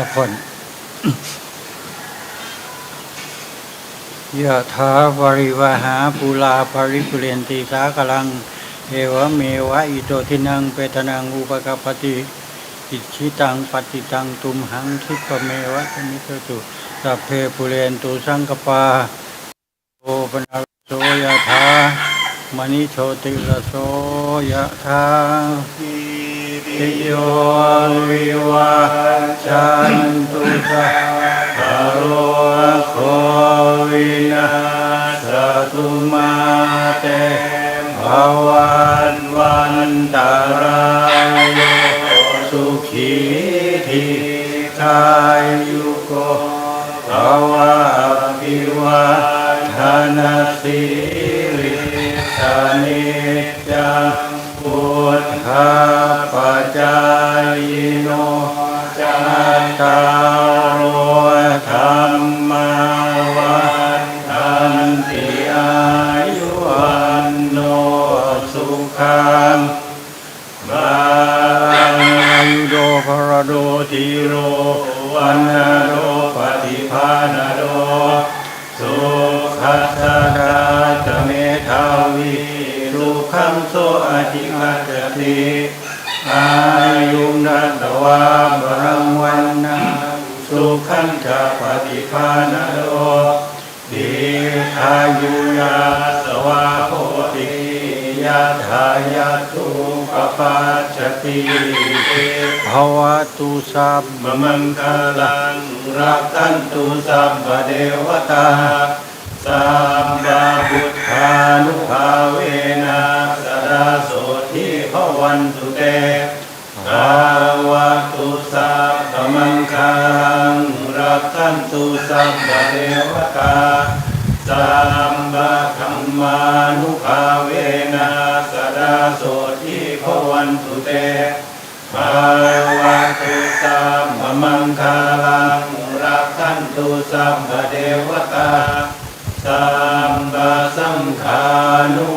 จะพ้นยะถาวริวหาปุลาภริปุเรนติสากลัง เอวเมวะอิโตทินังเปตนังอุปกปปติอิชิตังปฏิตังตุมหังคิปเมวะสมิจตุสัพเพปุเรนตุสังกปาโอปนารโสยะถามณิโชติระโสยะถาติโยวิวัจ วันวันตารายโยสุขีทีกายุโกภวะอภิวาทานาสิริสานิจังพุทธาปัจจา สุขังมายุโดภรโดติโรวันนาโดปฏิภาณโดสุขัสสะดาตเมทาวิสุขังโสอธิคัตติอายุนันตวาบรังวันนาสุขันจะปฏิภาณโดดีขายุ ยาตุปปัจจติภวตุสัพพมังคลังรักขันตุสัพพเทวตาสัมมาพุทธานุภาเวนะสดาโสทิภวันตุเตภาวะตุสัพพมังคลังรักขันตุสัพพเทวตาสัมมาคัมมานุภาเวนะ เตภาวะตุสัมมังคลังรักขันตุสัมเดวตาสัมบาสังคานุ